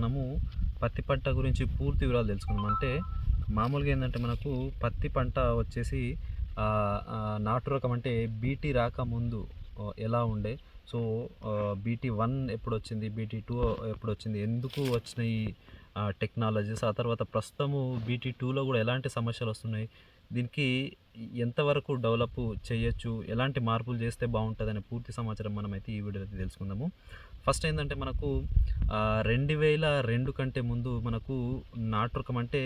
మనము పత్తి పంట గురించి పూర్తి వివరాలు తెలుసుకుందాం. అంటే మామూలుగా ఏంటంటే మనకు పత్తి పంట వచ్చేసి నాటు రకం అంటే బీటీ రాకముందు ఎలా ఉండే? సో బీటీ వన్ ఎప్పుడు వచ్చింది బీటీ టూ ఎప్పుడు వచ్చింది ఎందుకు వచ్చినాయి టెక్నాలజీస్? ఆ తర్వాత ప్రస్తుతము బీటీ టూలో కూడా ఎలాంటి సమస్యలు వస్తున్నాయి? దీనికి ఎంతవరకు డెవలప్ చేయొచ్చు ఎలాంటి మార్పులు చేస్తే బాగుంటుంది అనే పూర్తి సమాచారం మనమైతే ఈ వీడియోలో అయితే తెలుసుకుందాము. ఫస్ట్ ఏంటంటే మనకు రెండు వేల రెండు కంటే ముందు మనకు నాటురకం అంటే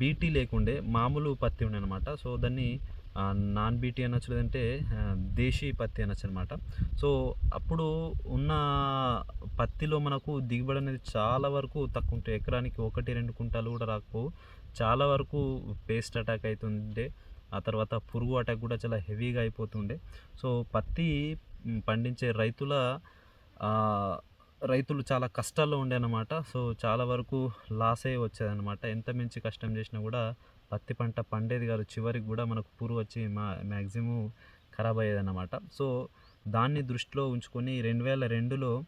బీటీ లేకుండే మామూలు పత్తి ఉండే అనమాట సో దాన్ని నాన్ బీటీ అనొచ్చు లేదంటే దేశీ పత్తి అనొచ్చు అనమాట సో అప్పుడు ఉన్న పత్తిలో మనకు దిగుబడి అనేది చాలా వరకు తక్కువ ఉంటుంది ఎకరానికి ఒకటి రెండు కుంటాలు కూడా రాకపోవు. చాలా వరకు పేస్ట్ అటాక్ అవుతుండే ఆ తర్వాత పురుగు అటాక్ కూడా చాలా హెవీగా అయిపోతుండే. సో పత్తి పండించే రైతుల రైతులు చాలా కష్టాల్లో ఉండే అనమాట సో చాలా వరకు లాసే వచ్చేదన్నమాట. ఎంత మించి కష్టం చేసినా కూడా పత్తి పంట పండేది కాదు. చివరికి కూడా మనకు పురుగు వచ్చి మా మ్యాక్సిమం ఖరాబ్ అయ్యేదన్నమాట. సో దాన్ని దృష్టిలో ఉంచుకొని రెండు వేల రెండులో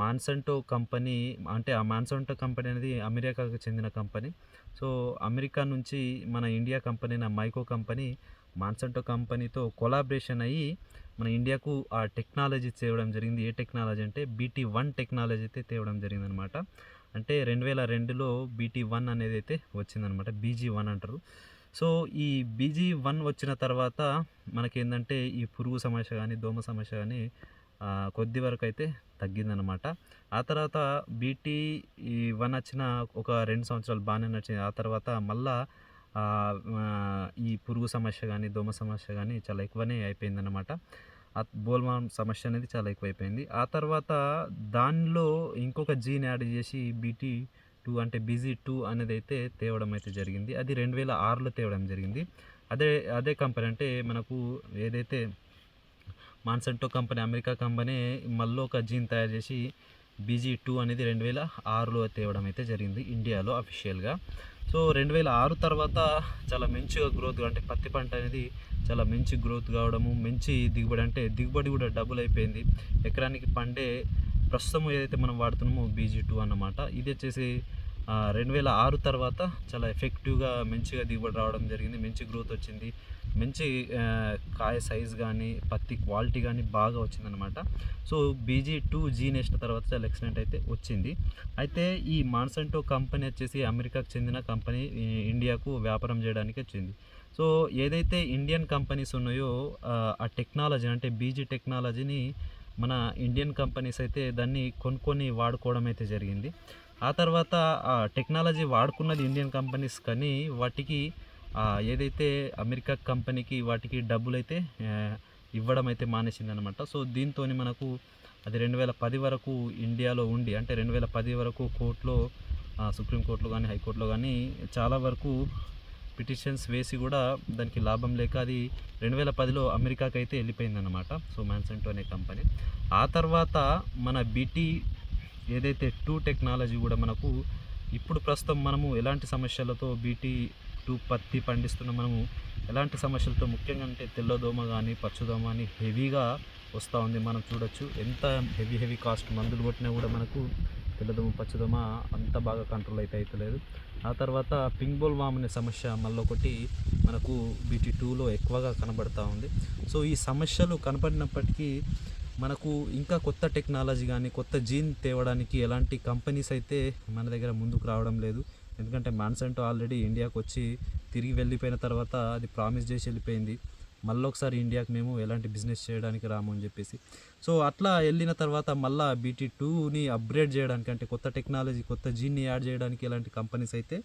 మాన్సంటో కంపెనీ అంటే ఆ మాన్సంటో కంపెనీ అనేది అమెరికాకు చెందిన కంపెనీ. సో అమెరికా నుంచి మన ఇండియా కంపెనీ అయిన మైకో కంపెనీ మాన్సంటో కంపెనీతో కొలాబరేషన్ అయ్యి మన ఇండియాకు ఆ టెక్నాలజీ తేవడం జరిగింది. ఏ టెక్నాలజీ అంటే బీటీ వన్ టెక్నాలజీ అయితే తేవడం జరిగింది అనమాట అంటే రెండు వేల రెండులో బీటీ వన్ అనేది అయితే వచ్చిందనమాట. బీజీ వన్ అంటారు. సో ఈ బీజీ వన్ వచ్చిన తర్వాత మనకేంటంటే ఈ పురుగు సమస్య కానీ దోమ సమస్య కానీ కొద్ది వరకు అయితే తగ్గిందనమాట ఆ తర్వాత బీటీ ఈ వన్ వచ్చిన ఒక రెండు సంవత్సరాలు బాగానే నచ్చింది ఆ తర్వాత మళ్ళా ఈ పురుగు సమస్య కానీ దోమ సమస్య కానీ చాలా ఎక్కువనే అయిపోయిందనమాట ఆ బోల్మాన్ సమస్య అనేది చాలా ఎక్కువైపోయింది. ఆ తర్వాత దానిలో ఇంకొక జీన్ యాడ్ చేసి బీటీ టూ అంటే బీజీ టూ అనేది అయితే తేవడం అయితే జరిగింది. అది రెండు వేల ఆరులో తేవడం జరిగింది. అదే అదే కంపెనీ అంటే మనకు ఏదైతే మాన్సెంటో కంపెనీ అమెరికా కంపెనీ మళ్ళీ ఒక జీన్ తయారు చేసి బీజీ టూ అనేది రెండు వేల ఆరులో తేవడం అయితే జరిగింది ఇండియాలో అఫీషియల్గా సో రెండు వేల ఆరు తర్వాత చాలా మంచిగా గ్రోత్ అంటే పత్తి పంట అనేది చాలా మంచి గ్రోత్ కావడము మంచి దిగుబడి అంటే దిగుబడి కూడా డబుల్ అయిపోయింది. ఎకరానికి పండే ప్రస్తుతం ఏదైతే మనం వాడుతున్నామో బీజీ టూ అన్నమాట. ఇది వచ్చేసి రెండు వేల ఆరు తర్వాత చాలా ఎఫెక్టివ్గా మంచిగా దిగుబడి రావడం జరిగింది. మంచి గ్రోత్ వచ్చింది. మంచి కాయ సైజ్ కానీ పత్తి క్వాలిటీ కానీ బాగా వచ్చిందనమాట సో బీజీ టూ జీ నేసిన తర్వాత చాలా ఎక్సలెంట్ అయితే వచ్చింది. అయితే ఈ మాన్సంటో కంపెనీ వచ్చేసి అమెరికాకు చెందిన కంపెనీ ఇండియాకు వ్యాపారం చేయడానికి వచ్చింది. సో ఏదైతే ఇండియన్ కంపెనీస్ ఉన్నాయో ఆ టెక్నాలజీ అంటే బీజీ టెక్నాలజీని మన ఇండియన్ కంపెనీస్ అయితే దాన్ని కొనుక్కొని వాడుకోవడం అయితే జరిగింది. ఆ తర్వాత ఆ టెక్నాలజీ వాడుకున్నది ఇండియన్ కంపెనీస్ కానీ వాటికి ఏదైతే అమెరికా కంపెనీకి వాటికి డబ్బులు అయితే ఇవ్వడం అయితే మానేసింది అనమాట సో దీంతో మనకు అది రెండు వేల పది వరకు ఇండియాలో ఉండి అంటే రెండు వేల పది వరకు కోర్టులో సుప్రీంకోర్టులో కానీ హైకోర్టులో కానీ చాలా వరకు పిటిషన్స్ వేసి కూడా దానికి లాభం లేక అది రెండు వేల పదిలో అమెరికాకి అయితే సో మ్యాన్సెంటో అనే కంపెనీ. ఆ తర్వాత మన బీటీ ఏదైతే టూ టెక్నాలజీ కూడా మనకు ఇప్పుడు ప్రస్తుతం మనము ఎలాంటి సమస్యలతో బీటీ టూ పత్తి పండిస్తున్న మనము ఎలాంటి సమస్యలతో ముఖ్యంగా అంటే తెల్లదోమ కానీ పచ్చదోమ అని హెవీగా వస్తూ ఉంది. మనం చూడొచ్చు ఎంత హెవీ హెవీ కాస్ట్ మందులు కొట్టినా కూడా మనకు తెల్లదోమ పచ్చదోమ అంత బాగా కంట్రోల్ అయితే అవుతలేదు ఆ తర్వాత పింక్ బోల్ వామ్ అనే సమస్య మళ్ళీ ఒకటి మనకు బీటీ టూలో ఎక్కువగా కనబడుతూ ఉంది. సో ఈ సమస్యలు కనపడినప్పటికీ మనకు ఇంకా కొత్త టెక్నాలజీ కానీ కొత్త జీన్ తేవడానికి ఎలాంటి కంపెనీస్ అయితే మన దగ్గర ముందుకు రావడం లేదు. ఎందుకంటే మాన్సెంటో ఆల్రెడీ ఇండియాకు వచ్చి తిరిగి వెళ్ళిపోయిన తర్వాత అది ప్రామిస్ చేసి వెళ్ళిపోయింది. మళ్ళీ ఒకసారి ఇండియాకి మేము ఎలాంటి బిజినెస్ చేయడానికి రాము అని చెప్పేసి. సో అట్లా వెళ్ళిన తర్వాత మళ్ళీ బీటీ టూని అప్గ్రేడ్ చేయడానికి అంటే కొత్త టెక్నాలజీ కొత్త జీన్ని యాడ్ చేయడానికి ఎలాంటి కంపెనీస్ అయితే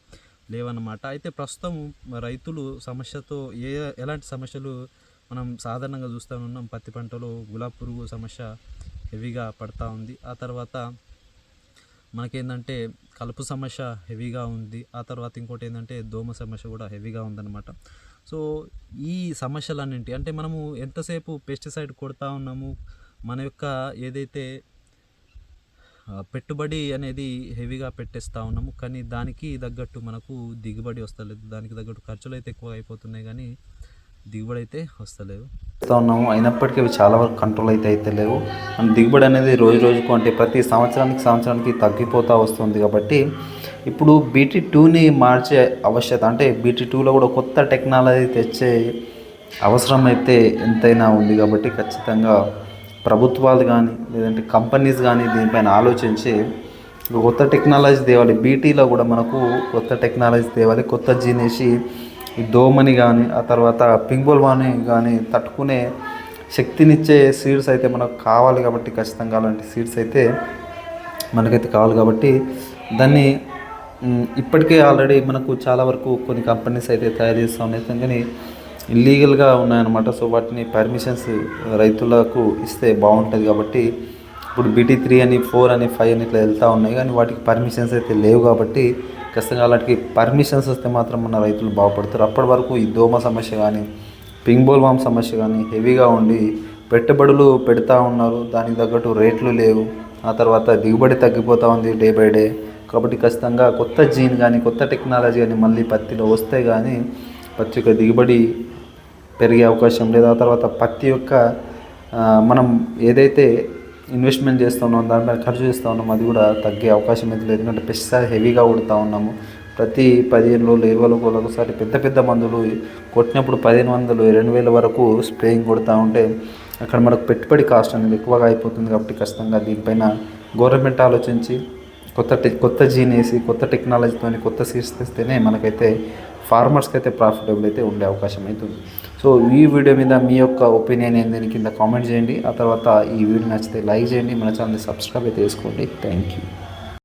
లేవన్నమాట. అయితే ప్రస్తుతం రైతులు సమస్యతో ఏ ఎలాంటి సమస్యలు మనం సాధారణంగా చూస్తూ ఉన్నాం పత్తి పంటలో గులాబీ పురుగు సమస్య హెవీగా పడతా ఉంది. ఆ తర్వాత మనకేంటంటే కలుపు సమస్య హెవీగా ఉంది. ఆ తర్వాత ఇంకోటి ఏంటంటే దోమ సమస్య కూడా హెవీగా ఉందన్నమాట. సో ఈ సమస్యలన్నింటి అంటే మనము ఎంతసేపు పెస్టిసైడ్ కొడతా ఉన్నాము మన యొక్క ఏదైతే పెట్టుబడి అనేది హెవీగా పెట్టేస్తూ ఉన్నాము కానీ దానికి తగ్గట్టు మనకు దిగుబడి వస్తలేదు దానికి తగ్గట్టు ఖర్చులు అయితే ఎక్కువ అయిపోతున్నాయి కానీ దిగుబడి అయితే వస్తలేవు. చేస్తూ ఉన్నాము. అయినప్పటికీ అవి చాలా వరకు కంట్రోల్ అయితే అయితే లేవు. అండ్ దిగుబడి అనేది రోజు రోజుకు అంటే ప్రతి సంవత్సరానికి సంవత్సరానికి తగ్గిపోతూ వస్తుంది కాబట్టి ఇప్పుడు బీటీ టూని మార్చే అవశ్యత అంటే బీటీ టూలో కూడా కొత్త టెక్నాలజీ తెచ్చే అవసరం అయితే ఎంతైనా ఉంది కాబట్టి ఖచ్చితంగా ప్రభుత్వాలు కానీ లేదంటే కంపెనీస్ కానీ దీనిపైన ఆలోచించి కొత్త టెక్నాలజీ తేవాలి. బీటీలో కూడా మనకు కొత్త టెక్నాలజీ తేవాలి. కొత్త జీనేసి ఈ దోమని కానీ ఆ తర్వాత పింగోల్ వాని కానీ తట్టుకునే శక్తినిచ్చే సీడ్స్ అయితే మనకు కావాలి కాబట్టి ఖచ్చితంగా అలాంటి సీడ్స్ అయితే మనకైతే కావాలి కాబట్టి దాన్ని ఇప్పటికే ఆల్రెడీ మనకు చాలా వరకు కొన్ని కంపెనీస్ అయితే తయారు చేస్తూ. ఉన్నాయి కానీ ఇల్లీగల్గా ఉన్నాయన్నమాట. సో వాటిని పర్మిషన్స్ రైతులకు ఇస్తే బాగుంటుంది కాబట్టి ఇప్పుడు బీటీ త్రీ అని ఫోర్ అని ఫైవ్ అని ఇట్లా వెళ్తూ ఉన్నాయి. కానీ వాటికి పర్మిషన్స్ అయితే లేవు కాబట్టి ఖచ్చితంగా అలాంటికి పర్మిషన్స్ వస్తే మాత్రం మన రైతులు బాగుపడతారు. అప్పటి వరకు ఈ దోమ సమస్య కానీ పింగ్ బోల్ వామ్ సమస్య కానీ హెవీగా ఉండి పెట్టుబడులు పెడతా ఉన్నారు. దానికి తగ్గట్టు రేట్లు లేవు. ఆ తర్వాత దిగుబడి తగ్గిపోతూ ఉంది డే బై డే. కాబట్టి ఖచ్చితంగా కొత్త జీన్ కానీ కొత్త టెక్నాలజీ కానీ మళ్ళీ పత్తిలో వస్తే కానీ పత్తి యొక్క దిగుబడి పెరిగే అవకాశం లేదు. ఆ తర్వాత పత్తి యొక్క మనం ఏదైతే ఇన్వెస్ట్మెంట్ చేస్తూ ఉన్నాం దానిపైన ఖర్చు చేస్తూ ఉన్నాం అది కూడా తగ్గే అవకాశం అయితే లేదు. ఎందుకంటే పెస్టిసైడ్ హెవీగా కొడుతూ ఉన్నాము. ప్రతి పదిహేను రోజులు ఇరవై రోజులు ఒకసారి పెద్ద పెద్ద మందులు కొట్టినప్పుడు పదిహేను వందలు రెండు వేల వరకు స్ప్రేయింగ్ కొడుతూ ఉంటే అక్కడ మనకు పెట్టుబడి కాస్ట్ అనేది ఎక్కువగా అయిపోతుంది కాబట్టి ఖచ్చితంగా దీనిపైన గవర్నమెంట్ ఆలోచించి కొత్త టె కొత్త జీన్ వేసి కొత్త టెక్నాలజీతో కొత్త సీడ్స్ తెస్తేనే మనకైతే ఫార్మర్స్కి అయితే ప్రాఫిటబుల్ అయితే ఉండే అవకాశం అవుతుంది సో ఈ వీడియో మీద మీ యొక్క ఒపీనియన్ ఏందని కింద కామెంట్ చేయండి. ఆ తర్వాత ఈ వీడియో నచ్చితే లైక్ చేయండి. మన ఛానల్ సబ్స్క్రైబ్ అయితే చేసుకోండి. Thank you